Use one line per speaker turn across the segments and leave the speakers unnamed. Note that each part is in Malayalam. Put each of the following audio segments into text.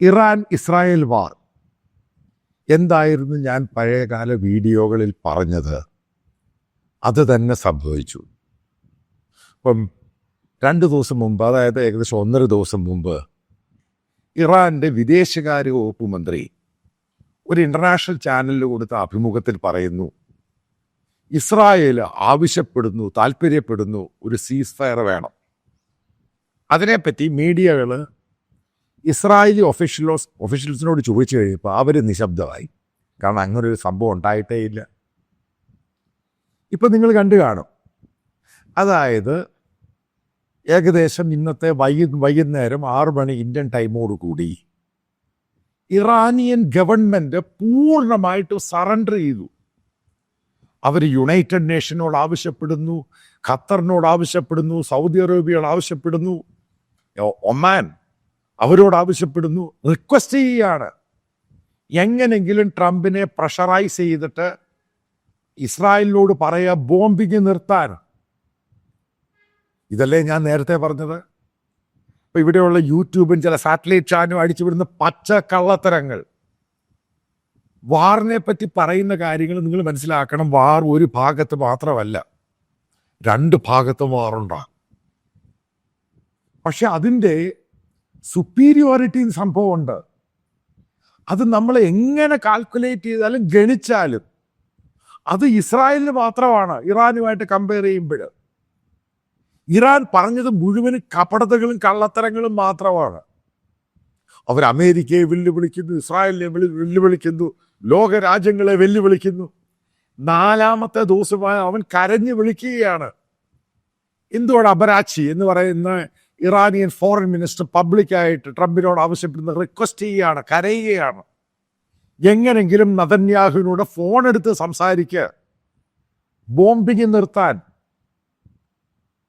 ഇറാൻ ഇസ്രായേൽ വാർ. എന്തായിരുന്നു ഞാൻ പഴയകാല വീഡിയോകളിൽ പറഞ്ഞത്? അത് തന്നെ സംഭവിച്ചു. ഇപ്പം രണ്ട് ദിവസം മുമ്പ് അതായത് ഏകദേശം ഒന്നര ദിവസം മുമ്പ് ഇറാന്റെ വിദേശകാര്യ വകുപ്പ് മന്ത്രി ഒരു ഇന്റർനാഷണൽ ചാനലിൽ കൊടുത്ത അഭിമുഖത്തിൽ പറയുന്നു ഇസ്രായേൽ ആവശ്യപ്പെടുന്നു താല്പര്യപ്പെടുന്നു ഒരു സീസ് ഫയർ വേണം. അതിനെപ്പറ്റി മീഡിയകൾ ഇസ്രായേലി ഒഫീഷ്യലോസ് ഒഫീഷ്യൽസിനോട് ചോദിച്ചു കഴിഞ്ഞപ്പോൾ അവർ നിശബ്ദമായി. കാരണം അങ്ങനെ ഒരു സംഭവം ഉണ്ടായിട്ടേ ഇല്ല. ഇപ്പം നിങ്ങൾ കണ്ടു കാണും. അതായത് ഏകദേശം ഇന്നത്തെ വൈകി വൈകുന്നേരം ആറു മണി ഇന്ത്യൻ ടൈമോട് കൂടി ഇറാനിയൻ ഗവൺമെന്റ് പൂർണമായിട്ട് സറണ്ടർ ചെയ്തു. അവർ യുണൈറ്റഡ് നേഷനോട് ആവശ്യപ്പെടുന്നു ഖത്തറിനോട് ആവശ്യപ്പെടുന്നു സൗദി അറേബ്യയോട് ആവശ്യപ്പെടുന്നു. ഒമാൻ അവരോട് ആവശ്യപ്പെടുന്നു. റിക്വസ്റ്റ് ചെയ്യുകയാണ് എങ്ങനെങ്കിലും ട്രംപിനെ പ്രഷറൈസ് ചെയ്തിട്ട് ഇസ്രായേലിനോട് പറയുക ബോംബിങ് നിർത്താൻ. ഇതല്ലേ ഞാൻ നേരത്തെ പറഞ്ഞത്? ഇപ്പൊ ഇവിടെയുള്ള യൂട്യൂബും ചില സാറ്റലൈറ്റ് ചാനലും അടിച്ചുവിടുന്ന പച്ച കള്ളത്തരങ്ങൾ. വാറിനെ പറ്റി പറയുന്ന കാര്യങ്ങൾ നിങ്ങൾ മനസ്സിലാക്കണം. വാർ ഒരു ഭാഗത്ത് മാത്രമല്ല രണ്ട് ഭാഗത്തും വാറുണ്ടാകും. പക്ഷെ അതിന്റെ സുപ്പീരിയോറിറ്റി സംഭവമുണ്ട്. അത് നമ്മൾ എങ്ങനെ കാൽക്കുലേറ്റ് ചെയ്താലും ഗണിച്ചാലും അത് ഇസ്രായേലിന് മാത്രമാണ് ഇറാനുമായിട്ട് കമ്പയർ ചെയ്യുമ്പോൾ. ഇറാൻ പറഞ്ഞത് മുഴുവനും കപടതകളും കള്ളത്തരങ്ങളും മാത്രമാണ്. അവർ അമേരിക്കയെ വെല്ലുവിളിക്കുന്നു ഇസ്രായേലിനെ വെല്ലു- വെല്ലുവിളിക്കുന്നു ലോകരാജ്യങ്ങളെ വെല്ലുവിളിക്കുന്നു. നാലാമത്തെ ദിവസമായി അവൻ കരഞ്ഞു വിളിക്കുകയാണ്. എന്തുകൊണ്ട് അപരാച്ചി എന്ന് പറയുന്ന ഇറാനിയൻ ഫോറിൻ മിനിസ്റ്റർ പബ്ലിക്കായിട്ട് ട്രംപിനോട് ആവശ്യപ്പെടുന്ന റിക്വസ്റ്റ് ചെയ്യുകയാണ് കരയുകയാണ്. എങ്ങനെങ്കിലും നദന്യാഹുവിനോട് ഫോൺ എടുത്ത് സംസാരിക്കുക ബോംബിങ് നിർത്താൻ.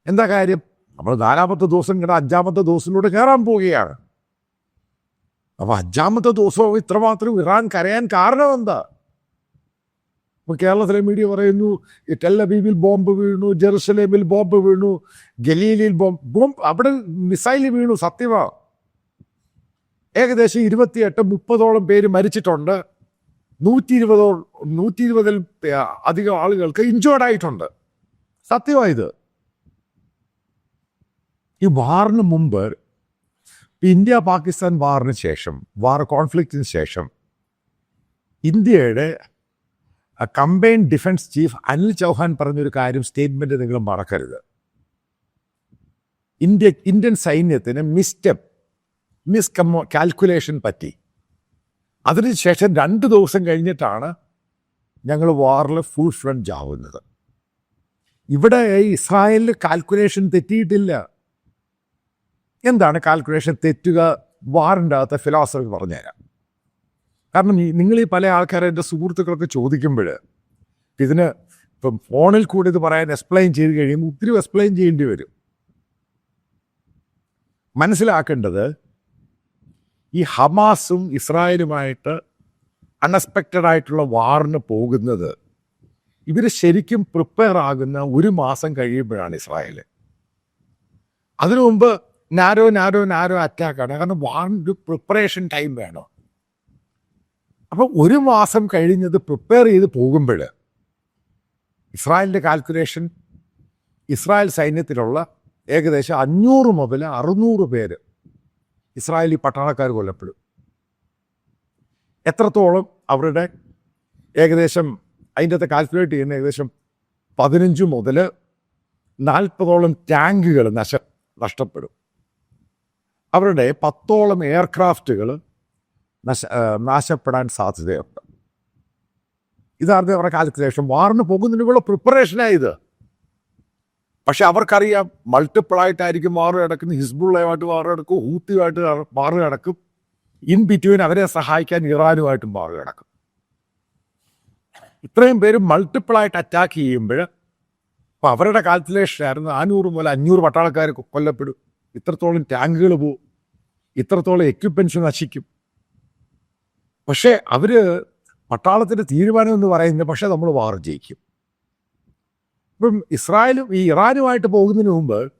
എന്താ കാര്യം? നമ്മൾ നാലാമത്തെ ദിവസം കണ്ട അഞ്ചാമത്തെ ദിവസത്തിലൂടെ കയറാൻ പോവുകയാണ്. അപ്പൊ അഞ്ചാമത്തെ ദിവസവും ഇത്രമാത്രം ഇറാൻ കരയാൻ കാരണം എന്താ ഇപ്പൊ കേരളത്തിലെ മീഡിയ പറയുന്നു ടെല്ലബീബിൽ ബോംബ് വീണു ജെറുസലേമിൽ ബോംബ് വീണു ഗലീലിൽ ബോംബ് ബോംബ് അവിടെ മിസൈൽ വീണു സത്യമാ. ഏകദേശം ഇരുപത്തിയെട്ട് മുപ്പതോളം പേര് മരിച്ചിട്ടുണ്ട്. നൂറ്റി ഇരുപതോ നൂറ്റി ഇരുപതിൽ അധികം ആളുകൾക്ക് ഇഞ്ചോർഡ് ആയിട്ടുണ്ട്. സത്യമായത് ഈ വാറിന് മുമ്പ് ഇന്ത്യ പാകിസ്ഥാൻ വാറിന് ശേഷം വാർ കോൺഫ്ലിക്റ്റിന് ശേഷം ഇന്ത്യയുടെ combine defence chief Anil Chauhan പറഞ്ഞൊരു കാര്യം സ്റ്റേറ്റ്മെന്റ് നിങ്ങൾ മറക്കരുത്. ഇന്ത്യ ഇന്ത്യൻ സൈന്യത്തിന് മിസ്റ്റെപ്പ് മിസ് കമ്മോ കാൽക്കുലേഷൻ പറ്റി. അതിനുശേഷം രണ്ട് ദിവസം കഴിഞ്ഞിട്ടാണ് ഞങ്ങൾ വാറിൽ ഫുൾ ഫ്രണ്ട് ആവുന്നത് ഇവിടെ ഇസ്രായേലിൽ കാൽക്കുലേഷൻ തെറ്റിയിട്ടില്ല. എന്താണ് കാൽക്കുലേഷൻ തെറ്റുക? വാറിന്റെ അകത്തെ ഫിലോസഫി പറഞ്ഞുതരാം. കാരണം നിങ്ങൾ ഈ പല ആൾക്കാരെ എന്റെ സുഹൃത്തുക്കളൊക്കെ ചോദിക്കുമ്പോൾ ഇതിന് ഇപ്പം ഫോണിൽ കൂടി ഇത് പറയാൻ എക്സ്പ്ലെയിൻ ചെയ്ത് കഴിയുമ്പോൾ ഒത്തിരി എക്സ്പ്ലെയിൻ ചെയ്യേണ്ടി വരും. മനസ്സിലാക്കേണ്ടത് ഈ ഹമാസും ഇസ്രായേലുമായിട്ട് അൺഎക്സ്പെക്റ്റഡ് ആയിട്ടുള്ള വാറിന് പോകുന്നത് ഇവർ ശരിക്കും പ്രിപ്പയർ ആകുന്ന ഒരു മാസം കഴിയുമ്പോഴാണ് ഇസ്രായേൽ. അതിനു മുമ്പ് നാരോ നാരോ നാരോ അറ്റാക്കാണ് കാരണം വാറിന്റെ പ്രിപ്പറേഷൻ ടൈം വേണം. അപ്പം ഒരു മാസം കഴിഞ്ഞത് പ്രിപ്പയർ ചെയ്ത് പോകുമ്പോൾ ഇസ്രായേലിന്റെ കാൽക്കുലേഷൻ ഇസ്രായേൽ സൈന്യത്തിലുള്ള ഏകദേശം അഞ്ഞൂറ് മുതൽ അറുന്നൂറ് പേര് ഇസ്രായേലി പട്ടാളക്കാർ കൊല്ലപ്പെടും. എത്രത്തോളം അവരുടെ ഏകദേശം അതിന്റെ അകത്ത് കാൽക്കുലേറ്റ് ചെയ്യുന്ന ഏകദേശം പതിനഞ്ച് മുതൽ നാൽപ്പതോളം ടാങ്കുകൾ നശ നഷ്ടപ്പെടും. അവരുടെ പത്തോളം എയർക്രാഫ്റ്റുകൾ നശ നാശപ്പെടാൻ സാധ്യതയുണ്ട് ഇതാണ് അവരുടെ കാൽക്കുലേഷൻ വാറിന് പോകുന്നതിനുള്ള പ്രിപ്പറേഷനായത് പക്ഷെ അവർക്കറിയാം മൾട്ടിപ്പിൾ ആയിട്ടായിരിക്കും വാറ് കിടക്കുന്നത് ഹിസ്ബുള്ളയുമായിട്ട് വാറ് കിടക്കും ഹൂത്തിയുമായിട്ട് വാറ് കിടക്കും ഇൻ ബിറ്റ്വീൻ അവരെ സഹായിക്കാൻ ഇറാനുമായിട്ടും വാറ് കിടക്കും ഇത്രയും പേര് മൾട്ടിപ്പിൾ ആയിട്ട് അറ്റാക്ക് ചെയ്യുമ്പോൾ അപ്പോൾ അവരുടെ കാൽക്കുലേഷൻ ആയിരുന്നു നാനൂറ് മുതൽ അഞ്ഞൂറ് പട്ടാളക്കാർ കൊല്ലപ്പെടും. ഇത്രത്തോളം ടാങ്കുകൾ പോവും. ഇത്രത്തോളം എക്യുപ്മെന്റ്സ് നശിക്കും. പക്ഷേ അവർ പട്ടാളത്തിന്റെ തീരുമാനം എന്ന് പറയുന്നത് പക്ഷേ നമ്മൾ വാർ ജയിക്കും. ഇപ്പം ഇസ്രായേലും ഈ ഇറാനുമായിട്ട് പോകുന്നതിന് മുമ്പ്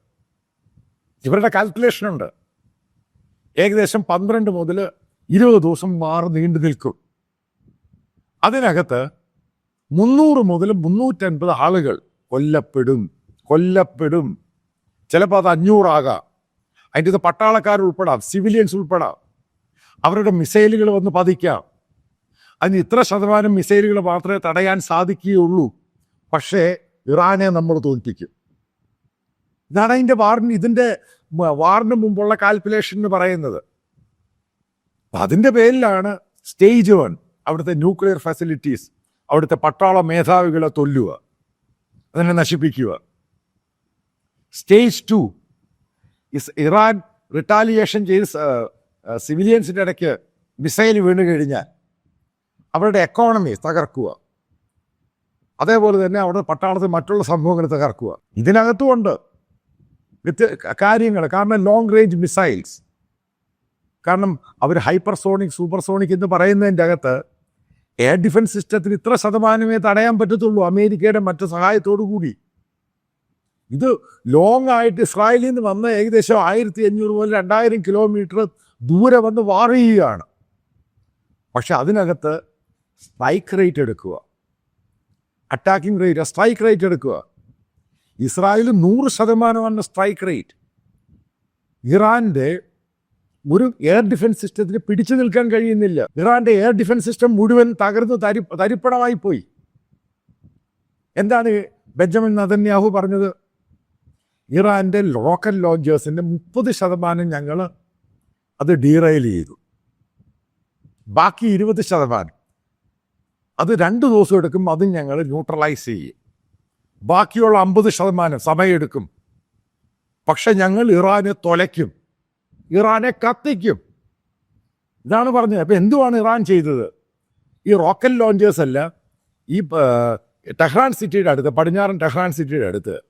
ഇവരുടെ കാൽക്കുലേഷൻ ഉണ്ട്. ഏകദേശം പന്ത്രണ്ട് മുതൽ ഇരുപത് ദിവസം വാർ നീണ്ടു നിൽക്കും. അതിനകത്ത് മുന്നൂറ് മുതൽ മുന്നൂറ്റൻപത് ആളുകൾ കൊല്ലപ്പെടും കൊല്ലപ്പെടും. ചിലപ്പോൾ അത് അഞ്ഞൂറാകാം. അതിന്റെ ഇത് പട്ടാളക്കാർ ഉൾപ്പെടാം സിവിലിയൻസ് ഉൾപ്പെടാം. അവരുടെ മിസൈലുകൾ വന്ന് പതിക്കാം. അതിന് ഇത്ര ശതമാനം മിസൈലുകൾ മാത്രമേ തടയാൻ സാധിക്കുകയുള്ളൂ. പക്ഷേ ഇറാനെ നമ്മൾ തോൽപ്പിക്കും. ഇതാണ് അതിന്റെ വാറിന് ഇതിന്റെ വാറിന് മുമ്പുള്ള കാൽക്കുലേഷൻ എന്ന് പറയുന്നത്. അതിന്റെ പേരിലാണ് സ്റ്റേജ് വൺ അവിടുത്തെ ന്യൂക്ലിയർ ഫെസിലിറ്റീസ് അവിടുത്തെ പട്ടാള മേധാവികളെ തൊല്ലുക അതിനെ നശിപ്പിക്കുക. Stage two is Iran retaliation ചെയ്ത് സിവിലിയൻസിന്റെ ഇടയ്ക്ക് മിസൈൽ വീണ് കഴിഞ്ഞാൽ അവരുടെ എക്കോണമി തകർക്കുക. അതേപോലെ തന്നെ അവിടെ പട്ടാളത്തിൽ മറ്റുള്ള സംഭവങ്ങൾ തകർക്കുക. ഇതിനകത്തുമുണ്ട് വ്യത്യ കാര്യങ്ങൾ. കാരണം ലോങ് റേഞ്ച് മിസൈൽസ് കാരണം അവർ ഹൈപ്പർസോണിക് സൂപ്പർസോണിക് എന്ന് പറയുന്നതിന്റെ അകത്ത് എയർ ഡിഫൻസ് സിസ്റ്റത്തിന് ഇത്ര ശതമാനമേ തടയാൻ പറ്റത്തുള്ളൂ അമേരിക്കയുടെ മറ്റു സഹായത്തോടു കൂടി. ഇത് ലോങ് ആയിട്ട് ഇസ്രായേലിൽ നിന്ന് വന്ന ഏകദേശം ആയിരത്തി അഞ്ഞൂറ് മുതൽ രണ്ടായിരം കിലോമീറ്റർ ദൂരെ വന്ന് വാറിയുകയാണ്. പക്ഷെ അതിനകത്ത് സ്ട്രൈക്ക് റേറ്റ് എടുക്കുക. അറ്റാക്കിംഗ് റേറ്റ് സ്ട്രൈക്ക് റേറ്റ് എടുക്കുക. ഇസ്രായേൽ നൂറ് ശതമാനമാണ് സ്ട്രൈക്ക് റേറ്റ്. ഇറാന്റെ ഒരു എയർ ഡിഫൻസ് സിസ്റ്റത്തിന് പിടിച്ചു നിൽക്കാൻ കഴിയുന്നില്ല. ഇറാന്റെ എയർ ഡിഫൻസ് സിസ്റ്റം മുഴുവൻ തകർന്ന് തരി തരിപ്പണമായി പോയി. എന്താണ് ബെഞ്ചമിൻ നദന്യാഹു പറഞ്ഞത്? ഇറാന്റെ ലോക്കൽ ലോഞ്ചേഴ്സിന്റെ മുപ്പത് ശതമാനം ഞങ്ങൾ അത് ഡീറൈൽ ചെയ്തു. ബാക്കി ഇരുപത് ശതമാനം. അത് രണ്ട് ദിവസം എടുക്കും അത് ഞങ്ങൾ ന്യൂട്രലൈസ് ചെയ്യും. ബാക്കിയുള്ള അമ്പത് ശതമാനം സമയമെടുക്കും പക്ഷെ ഞങ്ങൾ ഇറാനെ തൊലയ്ക്കും. ഇറാനെ കത്തിക്കും. ഇതാണ് പറഞ്ഞത്. അപ്പം എന്തുവാണ് ഇറാൻ ചെയ്തത്? ഈ റോക്കറ്റ് ലോഞ്ചേഴ്സ് അല്ല ഈ ടെഹ്റാൻ സിറ്റിയുടെ അടുത്ത് പടിഞ്ഞാറൻ ടെഹ്റാൻ സിറ്റിയുടെ അടുത്ത്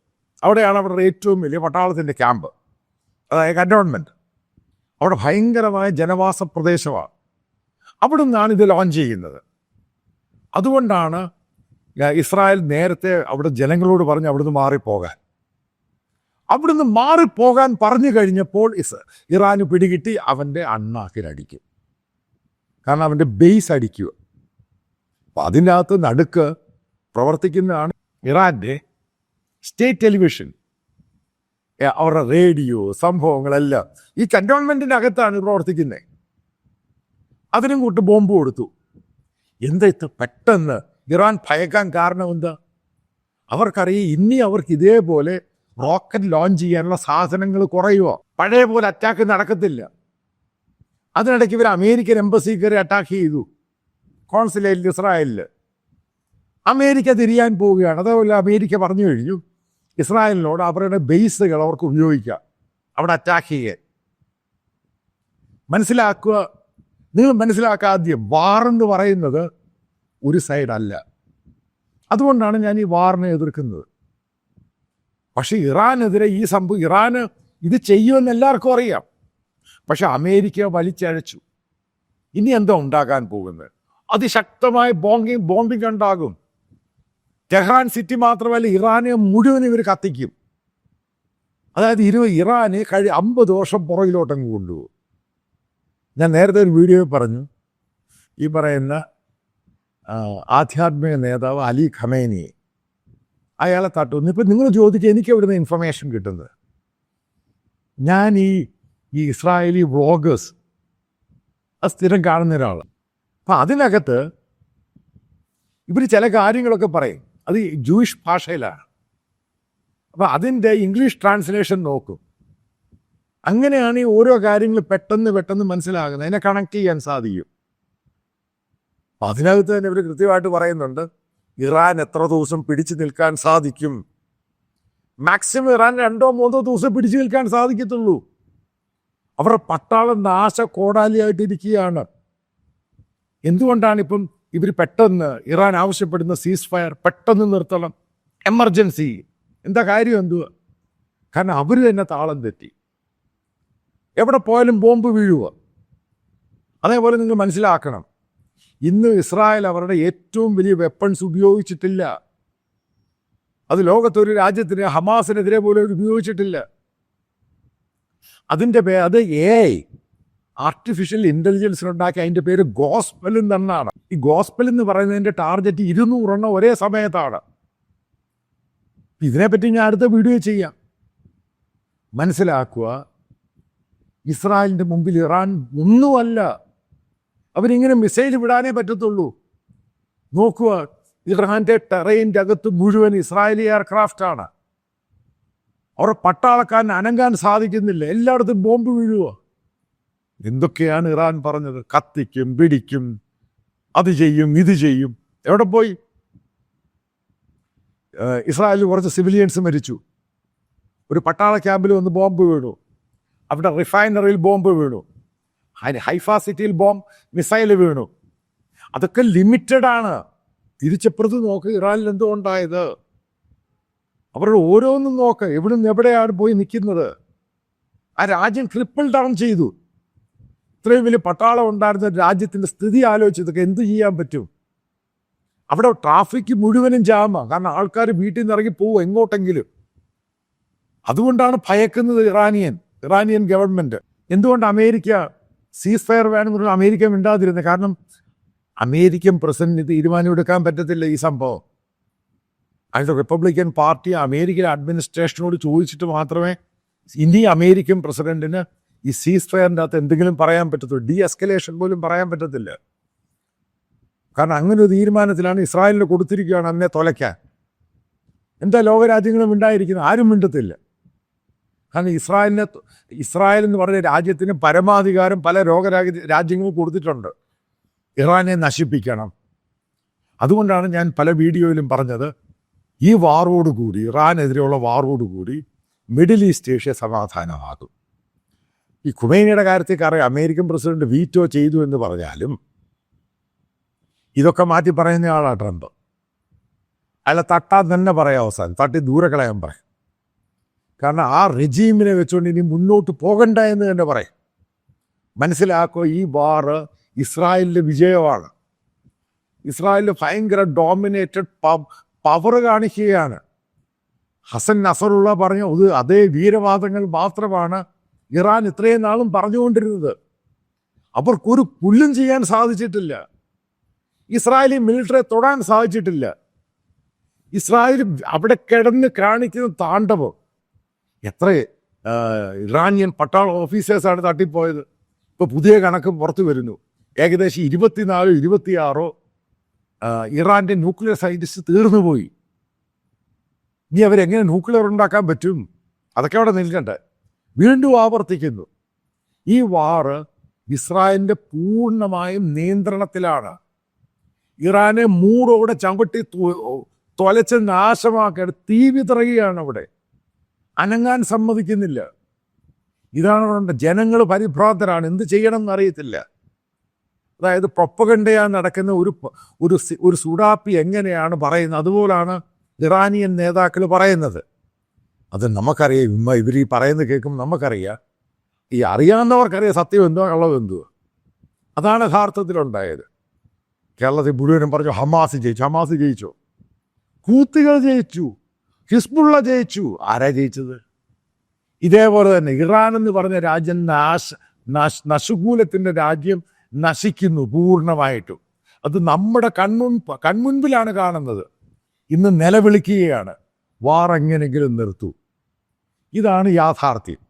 അവിടെയാണ് അവരുടെ ഏറ്റവും വലിയ പട്ടാളത്തിന്റെ ക്യാമ്പ്. അതായത് കന്റോൺമെന്റ് അവിടെ ഭയങ്കരമായ ജനവാസ പ്രദേശമാണ്. അവിടെ നിന്നാണ് ഇത് ലോഞ്ച് ചെയ്യുന്നത്. അതുകൊണ്ടാണ് ഇസ്രായേൽ നേരത്തെ അവിടെ ജനങ്ങളോട് പറഞ്ഞ് അവിടുന്ന് മാറിപ്പോകാൻ. അവിടുന്ന് മാറിപ്പോകാൻ പറഞ്ഞു കഴിഞ്ഞപ്പോൾ ഇസ് ഇറാന് പിടികിട്ടി അവന്റെ അണ്ണാക്കിലടിക്കും കാരണം അവന്റെ ബേസ് അടിക്കുക. അപ്പം അതിന്റെ അകത്ത് നടുക്ക് പ്രവർത്തിക്കുന്നതാണ് ഇറാന്റെ സ്റ്റേറ്റ് ടെലിവിഷൻ. അവരുടെ റേഡിയോ സംഭവങ്ങളെല്ലാം. ഈ കന്റോൺമെന്റിന്റെ അകത്താണ് പ്രവർത്തിക്കുന്നത് അതിനും കൂട്ട് ബോംബ് കൊടുത്തു. എന്താ ഇത് പെട്ടെന്ന്? ഇറാൻ ഭയക്കാൻ കാരണം എന്താ? അവർക്കറിയാം ഇനി അവർക്ക് ഇതേപോലെ റോക്കറ്റ് ലോഞ്ച് ചെയ്യാനുള്ള സാധനങ്ങൾ കുറയുമോ പഴയ പോലെ അറ്റാക്ക് നടക്കത്തില്ല. അതിനിടയ്ക്ക് ഇവർ അമേരിക്കൻ എംബസി കയറി അറ്റാക്ക് ചെയ്തു. കോൺസുലേറ്റിൽ ഇസ്രായേലിൽ അമേരിക്ക തിരിയാൻ പോവുകയാണ്. അതേപോലെ അമേരിക്ക പറഞ്ഞു കഴിഞ്ഞു. ഇസ്രായേലിനോട് അവരുടെ ബേസുകൾ അവർക്ക് ഉപയോഗിക്കാം. അവിടെ അറ്റാക്ക് ചെയ്യാൻ. മനസ്സിലാക്കുക നിങ്ങൾ മനസ്സിലാക്കുക ആദ്യം വാർ എന്ന് പറയുന്നത് ഒരു സൈഡല്ല അതുകൊണ്ടാണ് ഞാൻ ഈ വാറിനെ എതിർക്കുന്നത്. പക്ഷെ ഇറാനെതിരെ ഈ സംഭവം ഇറാന് ഇത് ചെയ്യുമെന്ന് എല്ലാവർക്കും അറിയാം. പക്ഷെ അമേരിക്ക വലിച്ചഴച്ചു. ഇനി എന്താ ഉണ്ടാകാൻ പോകുന്നത്? അതിശക്തമായ ബോംബിങ് ബോംബിംഗ് ഉണ്ടാകും. ടെഹ്റാൻ സിറ്റി മാത്രമല്ല ഇറാനെ മുഴുവൻ ഇവർ കത്തിക്കും. അതായത് ഇരു ഇറാന് കഴി അമ്പത് വർഷം പുറകിലോട്ടങ്ങ് കൊണ്ടുപോകും. ഞാൻ നേരത്തെ ഒരു വീഡിയോയിൽ പറഞ്ഞു ഈ പറയുന്ന ആധ്യാത്മിക നേതാവ് അലി ഖമേനി അയാളെ തട്ടുന്നു. ഇപ്പം നിങ്ങൾ ചോദിച്ച് എനിക്ക് എവിടുന്ന് ഇൻഫർമേഷൻ കിട്ടുന്നത്? ഞാൻ ഈ ഈ ഇസ്രായേലി വ്ളോഗേഴ്സ് അത് സ്ഥിരം കാണുന്ന ഒരാളാണ്. അപ്പം അതിനകത്ത് ഇവർ ചില കാര്യങ്ങളൊക്കെ പറയും. അത് ജൂയിഷ് ഭാഷയിലാണ്. അപ്പം അതിന്റെ ഇംഗ്ലീഷ് ട്രാൻസ്ലേഷൻ നോക്കും. അങ്ങനെയാണ് ഈ ഓരോ കാര്യങ്ങൾ പെട്ടെന്ന് പെട്ടെന്ന് മനസ്സിലാകുന്നത്. അതിനെ കണക്ട് ചെയ്യാൻ സാധിക്കും. അപ്പം അതിനകത്ത് തന്നെ ഇവർ കൃത്യമായിട്ട് പറയുന്നുണ്ട് ഇറാൻ എത്ര ദിവസം പിടിച്ചു നിൽക്കാൻ സാധിക്കും? മാക്സിമം ഇറാൻ രണ്ടോ മൂന്നോ ദിവസം പിടിച്ചു നിൽക്കാൻ സാധിക്കത്തുള്ളൂ. അവരുടെ പട്ടാളം നാശ കോടാലിയായിട്ടിരിക്കുകയാണ്. എന്തുകൊണ്ടാണ് ഇപ്പം ഇവർ പെട്ടെന്ന് ഇറാൻ ആവശ്യപ്പെടുന്ന സീസ് ഫയർ പെട്ടെന്ന് നിർത്തണം. എമർജൻസി എന്താ കാര്യം എന്തുവാ? കാരണം അവർ തന്നെ താളം തെറ്റി. എവിടെ പോയാലും ബോംബ് വീഴുക അതേപോലെ നിങ്ങൾ മനസ്സിലാക്കണം. ഇന്ന് ഇസ്രായേൽ അവരുടെ ഏറ്റവും വലിയ വെപ്പൺസ് ഉപയോഗിച്ചിട്ടില്ല. അത് ലോകത്തൊരു രാജ്യത്തിന് ഹമാസിനെതിരെ പോലും ഉപയോഗിച്ചിട്ടില്ല. അതിന്റെ പേ അത് എ ഐ ഇന്റലിജൻസിന് ഉണ്ടാക്കി അതിന്റെ പേര് ഗോസ്പൽ എന്നാണ് ഈ ഗോസ്പൽ എന്ന് പറയുന്നതിന്റെ ടാർഗറ്റ് ഇരുന്നൂറെണ്ണം ഒരേ സമയത്താണ്. ഇതിനെപ്പറ്റി ഞാൻ അടുത്ത വീഡിയോ ചെയ്യാം. മനസ്സിലാക്കുക ഇസ്രായേലിന്റെ മുമ്പിൽ ഇറാൻ ഒന്നുമല്ല. അവരിങ്ങനെ മിസൈൽ വിടാനേ പറ്റത്തുള്ളൂ. നോക്കുക ഇറാന്റെ ടെറൈന്റെ അകത്ത് മുഴുവൻ ഇസ്രായേലി എയർക്രാഫ്റ്റ് ആണ്. അവരുടെ പട്ടാളക്കാരൻ അനങ്ങാൻ സാധിക്കുന്നില്ല. എല്ലായിടത്തും ബോംബ് വീഴുക എന്തൊക്കെയാണ് ഇറാൻ പറഞ്ഞത്? കത്തിക്കും പിടിക്കും അത് ചെയ്യും ഇത് ചെയ്യും. എവിടെ പോയി? ഇസ്രായേലിൽ കുറച്ച് സിവിലിയൻസ് മരിച്ചു. ഒരു പട്ടാള ക്യാമ്പിൽ വന്ന് ബോംബ് വീണു. അവിടെ റിഫൈനറിയിൽ ബോംബ് വീണു. ഹൈഫ സിറ്റിയിൽ ബോംബ് മിസൈൽ വീണു. അതൊക്കെ ലിമിറ്റഡ് ആണ്. തിരിച്ചപ്പുറത്ത് നോക്ക് ഇറാനിൽ എന്തുകൊണ്ടായത് അവരുടെ ഓരോന്നും നോക്ക് എവിടെ നിന്ന് എവിടെയാണ് പോയി നിൽക്കുന്നത്? ആ രാജ്യം ട്രിപ്പിൾ ഡൗൺ ചെയ്തു. ഇത്രയും വലിയ പട്ടാളം ഉണ്ടായിരുന്ന രാജ്യത്തിന്റെ സ്ഥിതി ആലോചിച്ച് ഇതൊക്കെ എന്ത് ചെയ്യാൻ പറ്റും? അവിടെ ട്രാഫിക് മുഴുവനും ജാമാണ് കാരണം ആൾക്കാർ വീട്ടിൽ നിന്ന് ഇറങ്ങി പോകും എങ്ങോട്ടെങ്കിലും. അതുകൊണ്ടാണ് ഭയക്കുന്നത് ഇറാനിയൻ ഇറാനിയൻ ഗവൺമെന്റ് എന്തുകൊണ്ട് അമേരിക്ക സീസ് ഫയർ വേണമെന്ന് പറഞ്ഞാൽ അമേരിക്ക മിണ്ടാതിരുന്നത് കാരണം അമേരിക്കൻ പ്രസിഡന്റിന് തീരുമാനമെടുക്കാൻ പറ്റത്തില്ല ഈ സംഭവം. അതിന്റെ റിപ്പബ്ലിക്കൻ പാർട്ടി അമേരിക്കൻ അഡ്മിനിസ്ട്രേഷനോട് ചോദിച്ചിട്ട് മാത്രമേ ഇനി അമേരിക്കൻ പ്രസിഡന്റിന് ഈ സീസ് ഫയറിന്റെ അകത്ത് എന്തെങ്കിലും പറയാൻ പറ്റത്തുള്ളൂ. ഡി എസ്കലേഷൻ പോലും പറയാൻ പറ്റത്തില്ല. കാരണം അങ്ങനെ ഒരു തീരുമാനത്തിലാണ് ഇസ്രായേലിന് കൊടുത്തിരിക്കുകയാണ് അന്നെ തൊലയ്ക്കാൻ. എന്താ ലോകരാജ്യങ്ങളും ഉണ്ടായിരിക്കുന്നത് ആരും മിണ്ടത്തില്ല. കാരണം ഇസ്രായേലിനെ ഇസ്രായേൽ എന്ന് പറഞ്ഞ രാജ്യത്തിന് പരമാധികാരം പല ലോകരാജ്യ രാജ്യങ്ങളും കൊടുത്തിട്ടുണ്ട്. ഇറാനെ നശിപ്പിക്കണം. അതുകൊണ്ടാണ് ഞാൻ പല വീഡിയോയിലും പറഞ്ഞത് ഈ വാറോടുകൂടി ഇറാനെതിരെയുള്ള വാറോടുകൂടി മിഡിൽ ഈസ്റ്റ് ഏഷ്യ സമാധാനമാകും. ഈ ഖുമൈനിയുടെ കാര്യത്തിൽ അറിയാം. അമേരിക്കൻ പ്രസിഡന്റ് വീറ്റോ ചെയ്തു എന്ന് പറഞ്ഞാലും ഇതൊക്കെ മാറ്റി പറയുന്ന ആളാണ് ട്രംപ്. അല്ല തട്ടാൻ തന്നെ പറയാം അവസാനം. തട്ടി ദൂരെ കളയാൻ പറയും. കാരണം ആ റെജീമിനെ വെച്ചുകൊണ്ട് ഇനി മുന്നോട്ട് പോകണ്ട എന്ന് തന്നെ പറയും. മനസ്സിലാക്കോ ഈ വാറ് ഇസ്രായേലിന്റെ വിജയമാണ്. ഇസ്രായേലിൽ ഭയങ്കര ഡോമിനേറ്റഡ് പവർ കാണിക്കുകയാണ്. ഹസൻ നസറുള്ള പറഞ്ഞു അത് അതേ വീരവാദങ്ങൾ മാത്രമാണ് ഇറാൻ ഇത്രയും നാളും പറഞ്ഞുകൊണ്ടിരുന്നത്. അവർക്കൊരു പുല്ലും ചെയ്യാൻ സാധിച്ചിട്ടില്ല. ഇസ്രായേലി മിലിറ്ററിയെ തൊടാൻ സാധിച്ചിട്ടില്ല. ഇസ്രായേൽ അവിടെ കിടന്ന് കാണിക്കുന്ന താണ്ഡവം. എത്ര ഇറാനിയൻ പട്ടാള ഓഫീസേഴ്സാണ് തട്ടിപ്പോയത്. ഇപ്പൊ പുതിയ കണക്ക് പുറത്തു വരുന്നു. ഏകദേശം ഇരുപത്തിനാലോ ഇരുപത്തിയാറോ ഇറാന്റെ ന്യൂക്ലിയർ സയന്റിസ്റ്റ് തീർന്നുപോയി. ഇനി അവരെങ്ങനെ ന്യൂക്ലിയർ ഉണ്ടാക്കാൻ പറ്റും? അതൊക്കെ അവിടെ നിൽക്കട്ടെ വീണ്ടും ആവർത്തിക്കുന്നു. ഈ വാറ് ഇസ്രായേലിന്റെ പൂർണമായും നിയന്ത്രണത്തിലാണ്. ഇറാനെ മൂടോടെ ചവിട്ടി തൊലച്ച് നാശമാക്കാൻ തീ വിതറുകയാണ് അവിടെ. അനങ്ങാൻ സമ്മതിക്കുന്നില്ല. ഇതാണ് അവിടെ ജനങ്ങൾ പരിഭ്രാന്തരാണ്. എന്ത് ചെയ്യണം എന്നറിയത്തില്ല അതായത് പ്രൊപ്പകണ്ടയാ നടക്കുന്ന ഒരു ഒരു ഒരു സുഡാപ്പി എങ്ങനെയാണ് പറയുന്നത്? അതുപോലാണ് ഇറാനിയൻ നേതാക്കൾ പറയുന്നത്. അത് നമുക്കറിയാം. ഇമ്മ ഇവർ ഈ പറയുന്നത് കേൾക്കുമ്പോൾ നമുക്കറിയാം. ഈ അറിയാവുന്നവർക്കറിയാം സത്യം എന്തോ കള്ളവ് എന്തോ അതാണ് യഥാർത്ഥത്തിലുണ്ടായത്. കേരളത്തിൽ മുഴുവനും പറഞ്ഞു ഹമാസ് ജയിച്ചു ഹമാസ് ജയിച്ചു. കൂത്തുകൾ ജയിച്ചു ഹിസ്ബുള്ള ജയിച്ചു. ആരാ ജയിച്ചത്? ഇതേപോലെ തന്നെ ഇറാൻ എന്ന് പറഞ്ഞ രാജ്യം നാശ നശ് നശുകൂലത്തിന്റെ രാജ്യം നശിക്കുന്നു പൂർണമായിട്ടും. അത് നമ്മുടെ കൺമുൻ കൺമുൻപിലാണ് കാണുന്നത്. ഇന്ന് നിലവിളിക്കുകയാണ്. വാർ എങ്ങനെങ്കിലും നിർത്തൂ. ഇതാണ് യാഥാർത്ഥ്യം.